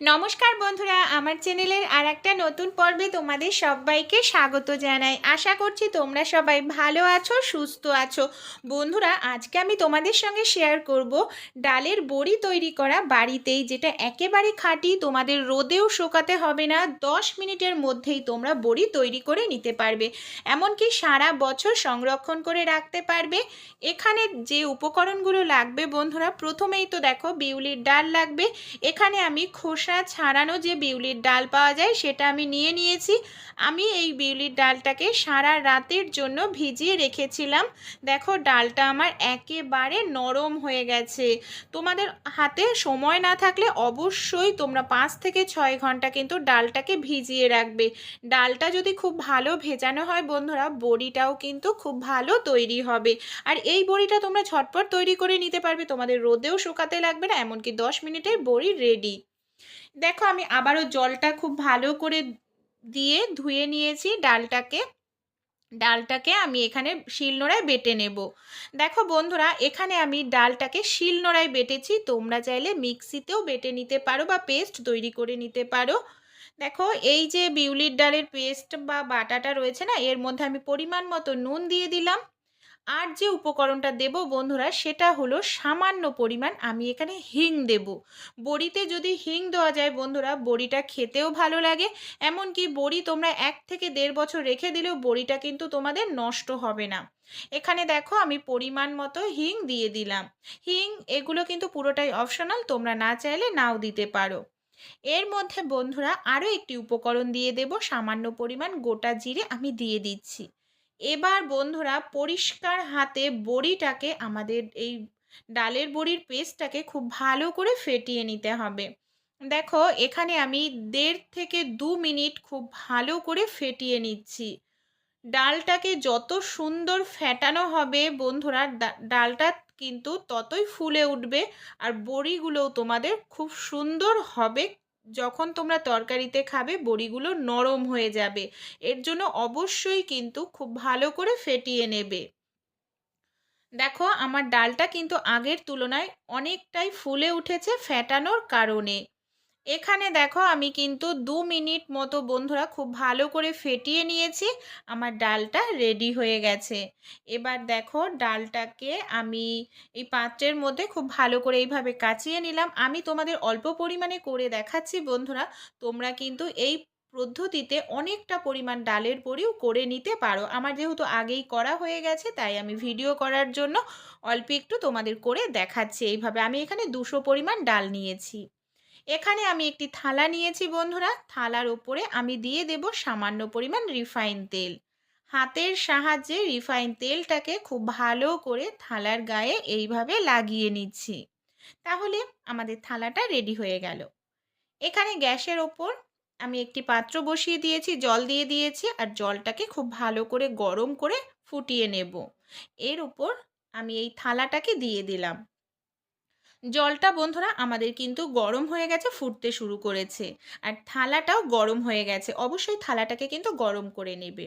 নমস্কার বন্ধুরা, আমার চ্যানেলের আর একটা নতুন পর্বে তোমাদের সবাইকে স্বাগত জানাই। আশা করছি তোমরা সবাই ভালো আছো, সুস্থ আছো। বন্ধুরা, আজকে আমি তোমাদের সঙ্গে শেয়ার করব ডালের বড়ি তৈরি করা বাড়িতেই, যেটা একেবারে খাঁটি, তোমাদের রোদেও শোকাতে হবে না, দশ মিনিটের মধ্যেই তোমরা বড়ি তৈরি করে নিতে পারবে। এমনকি সারা বছর সংরক্ষণ করে রাখতে পারবে। এখানে যে উপকরণগুলো লাগবে বন্ধুরা, প্রথমেই তো দেখো, বিউলির ডাল লাগবে। এখানে আমি খোসা ছাড়ানো যে বিউলির ডাল পাওয়া যায় সেটা আমি নিয়ে নিয়েছি। আমি এই বিউলির ডালটাকে সারা রাতের জন্য ভিজিয়ে রেখেছিলাম। দেখো, ডালটা আমার একেবারে নরম হয়ে গেছে। তোমাদের হাতে সময় না থাকলে অবশ্যই তোমরা পাঁচ থেকে ছয় ঘণ্টা কিন্তু ডালটাকে ভিজিয়ে রাখবে। ডালটা যদি খুব ভালো ভেজানো হয় বন্ধুরা, বড়িটাও কিন্তু খুব ভালো তৈরি হবে। আর এই বড়িটা তোমরা ঝটপট তৈরি করে নিতে পারবে। তোমাদের রোদেও শুকাতে লাগবে না, এমনকি দশ মিনিটের বড়ি রেডি দেখো আমি আবারও জলটা খুব ভালো করে দিয়ে ধুয়ে নিয়েছি ডালটাকে। ডালটাকে আমি এখানে শিলনোড়ায় বেটে নেব। দেখো বন্ধুরা, এখানে আমি ডালটাকে শিলনোড়ায় বেটেছি। তোমরা চাইলে মিক্সিতেও বেটে নিতে পারো বা পেস্ট তৈরি করে নিতে পারো। দেখো, এই যে বিউলির ডালের পেস্ট বা বাটাটা রয়েছে না, এর মধ্যে আমি পরিমাণ মতো নুন দিয়ে দিলাম। আর যে উপকরণটা দেব বন্ধুরা, সেটা হলো সামান্য পরিমাণ আমি এখানে হিং দেব। বড়িতে যদি হিং দেওয়া যায় বন্ধুরা, বড়িটা খেতেও ভালো লাগে। এমনকি বড়ি তোমরা এক থেকে দেড় বছর রেখে দিলেও বড়িটা কিন্তু তোমাদের নষ্ট হবে না। এখানে দেখো আমি পরিমাণ মতো হিং দিয়ে দিলাম। হিং এগুলো কিন্তু পুরোটাই অপশনাল তোমরা না চাইলে নাও দিতে পারো। এর মধ্যে বন্ধুরা আরও একটি উপকরণ দিয়ে দেব, সামান্য পরিমাণ গোটা জিরে আমি দিয়ে দিচ্ছি। এবার বন্ধুরা পরিষ্কার হাতে বড়িটাকে আমাদের এই ডালের বড়ির পেস্টটাকে খুব ভালো করে ফেটিয়ে নিতে হবে। দেখো, এখানে আমি দেড় থেকে দু মিনিট খুব ভালো করে ফেটিয়ে নিচ্ছি। ডালটাকে যত সুন্দর ফেটানো হবে বন্ধুরা ডালটা কিন্তু ততই ফুলে উঠবে আর বড়িগুলোও তোমাদের খুব সুন্দর হবে যখন তোমরা তরকারিতে খাবে, বড়িগুলো নরম হয়ে যাবে। এর জন্য অবশ্যই কিন্তু খুব ভালো করে ফেটিয়ে নেবে। দেখো, আমার ডালটা কিন্তু আগের তুলনায় অনেকটাই ফুলে উঠেছে ফ্যাটানোর কারণে। এখানে দেখো আমি কিন্তু দু মিনিট মতো বন্ধুরা খুব ভালো করে ফেটিয়ে নিয়েছি, আমার ডালটা রেডি হয়ে গেছে। এবার দেখো ডালটাকে আমি এই পাত্রের মধ্যে খুব ভালো করে এইভাবে কাচিয়ে নিলাম। আমি তোমাদের অল্প পরিমাণে করে দেখাচ্ছি বন্ধুরা, তোমরা কিন্তু এই পদ্ধতিতে অনেকটা পরিমাণ ডালের বড়িও করে নিতে পারো। আমার যেহেতু আগেই করা হয়ে গেছে, তাই আমি ভিডিও করার জন্য অল্প একটু তোমাদের করে দেখাচ্ছি এইভাবে। আমি এখানে দুশো পরিমাণ ডাল নিয়েছি। এখানে আমি একটি থালা নিয়েছি বন্ধুরা। থালার ওপরে আমি দিয়ে দেব সামান্য পরিমাণ রিফাইন তেল। হাতের সাহায্যে রিফাইন তেলটাকে খুব ভালো করে থালার গায়ে এইভাবে লাগিয়ে নিচ্ছি। তাহলে আমাদের থালাটা রেডি হয়ে গেল। এখানে গ্যাসের ওপর আমি একটি পাত্র বসিয়ে দিয়েছি, জল দিয়ে দিয়েছি আর জলটাকে খুব ভালো করে গরম করে ফুটিয়ে নেব। এর উপর আমি এই থালাটাকে দিয়ে দিলাম। জলটা বন্ধুরা আমাদের কিন্তু গরম হয়ে গেছে, ফুটতে শুরু করেছে। আর থালাটাও গরম হয়ে গেছে, অবশ্যই থালাটাকে কিন্তু গরম করে নেবে।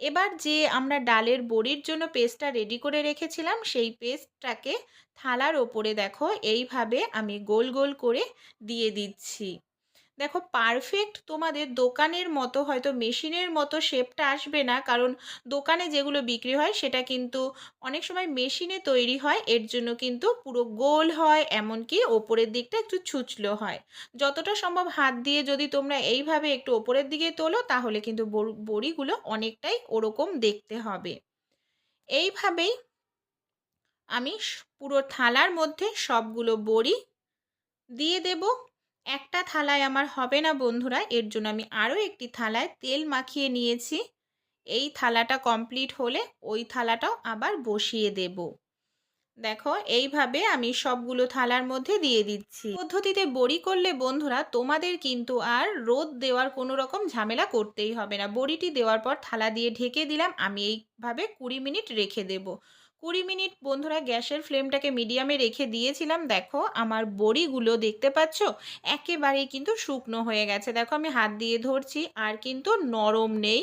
এবার যে আমরা ডালের বড়ির জন্য পেস্টটা রেডি করে রেখেছিলাম, সেই পেস্টটাকে থালার ওপরে দেখো, এইভাবে আমি গোল গোল করে দিয়ে দিচ্ছি। দেখো পারফেক্ট তোমাদের দোকানের মতো, হয়তো মেশিনের মতো শেপটা আসবে না। কারণ দোকানে যেগুলো বিক্রি হয়, সেটা কিন্তু অনেক সময় মেশিনে তৈরি হয়। এর জন্য কিন্তু পুরো গোল হয়, এমনকি ওপরের দিকটা একটু ছুচলো হয়। যতটা সম্ভব হাত দিয়ে যদি তোমরা এইভাবে একটু ওপরের দিকে তোলো, তাহলে কিন্তু বড়িগুলো অনেকটাই ওরকম দেখতে হবে। এইভাবেই আমি পুরো থালার মধ্যে সবগুলো বড়ি দিয়ে দেবো। একটা থালায় আমার হবে না বন্ধুরা, এর জন্য আমি আরও একটি থালায় তেল মাখিয়ে নিয়েছি। এই থালাটা কমপ্লিট হলে ওই থালাটাও আবার বসিয়ে দেব। দেখো, এইভাবে আমি সবগুলো থালার মধ্যে দিয়ে দিচ্ছি। পদ্ধতিতে বড়ি করলে বন্ধুরা, তোমাদের কিন্তু আর রোদ দেওয়ার কোনো রকম ঝামেলা করতেই হবে না। বড়িটি দেওয়ার পর থালা দিয়ে ঢেকে দিলাম, আমি এইভাবে কুড়ি মিনিট রেখে দেবো। কুড়ি মিনিট বন্ধুরা গ্যাসের ফ্লেমটাকে মিডিয়ামে রেখে দিয়েছিলাম। দেখো, আমার বড়িগুলো দেখতে পাচ্ছ? একেবারেই কিন্তু শুকনো হয়ে গেছে। দেখো, আমি হাত দিয়ে ধরছি, আর কিন্তু নরম নেই।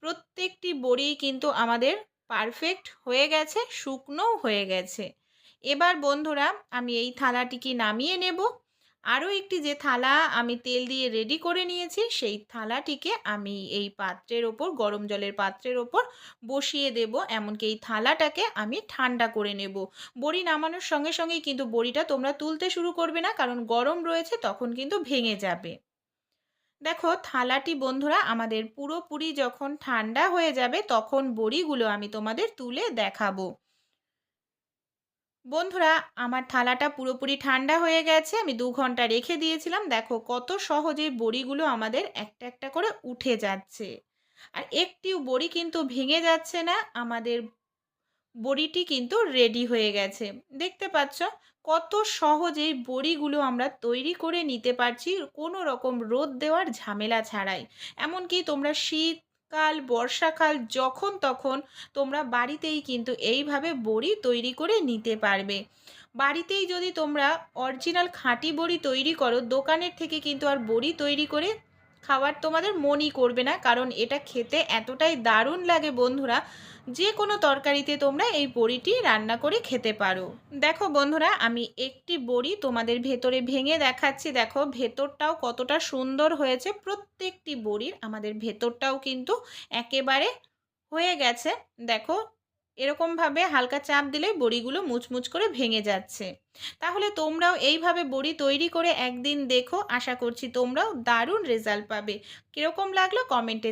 প্রত্যেকটি বড়ি কিন্তু আমাদের পারফেক্ট হয়ে গেছে, শুকনোও হয়ে গেছে। এবার বন্ধুরা, আমি এই থালাটিকে নামিয়ে নেব। আরও একটি যে থালা আমি তেল দিয়ে রেডি করে নিয়েছি, সেই থালাটিকে আমি এই পাত্রের ওপর, গরম জলের পাত্রের ওপর বসিয়ে দেব। এমনকি এই থালাটাকে আমি ঠান্ডা করে নেব। বড়ি নামানোর সঙ্গে সঙ্গেই কিন্তু বড়িটা তোমরা তুলতে শুরু করবে না, কারণ গরম রয়েছে, তখন কিন্তু ভেঙে যাবে। দেখো, থালাটি বন্ধুরা, আমাদের পুরোপুরি যখন ঠান্ডা হয়ে যাবে, তখন বড়িগুলো আমি তোমাদের তুলে দেখাবো। বন্ধুরা, আমার থালাটা পুরোপুরি ঠান্ডা হয়ে গেছে, আমি দু ঘণ্টা রেখে দিয়েছিলাম। দেখো কত সহজে বড়িগুলো আমাদের একটা একটা করে উঠে যাচ্ছে। আর একটিও বড়ি কিন্তু ভেঙে যাচ্ছে না, আমাদের বড়িটি কিন্তু রেডি হয়ে গেছে। দেখতে পাচ্ছ কত সহজেই বড়িগুলো আমরা তৈরি করে নিতে পারছি, কোনো রকম রোদ দেওয়ার ঝামেলা ছাড়াই। এমনকি তোমরা শীতকাল, বর্ষাকাল, যখন তখন তোমরা বাড়িতেই কিন্তু এইভাবে বড়ি তৈরি করে নিতে পারবে। বাড়িতেই যদি তোমরা অরিজিনাল খাঁটি বড়ি তৈরি করো, দোকানের থেকে কিন্তু আর বড়ি তৈরি করে খাওয়ার তোমাদের মনই করবে না, কারণ এটা খেতে এতটাই দারুণ লাগে বন্ধুরা, যে কোনো তরকারিতে তোমরা এই বড়িটি রান্না করে খেতে পারো। দেখো বন্ধুরা, আমি একটি বড়ি তোমাদের ভেতরে ভেঙে দেখাচ্ছি। দেখো, ভেতরটাও কতটা সুন্দর হয়েছে। প্রত্যেকটি বড়ির আমাদের ভেতরটাও কিন্তু একেবারে হয়ে গেছে। দেখো এরকমভাবে হালকা চাপ দিলে বড়িগুলো মুচমুচ করে ভেঙে যাচ্ছে। তাহলে তোমরাও এইভাবে বড়ি তৈরি করে একদিন দেখো। আশা করছি তোমরাও দারুণ রেজাল্ট পাবে। কীরকম লাগল কমেন্টে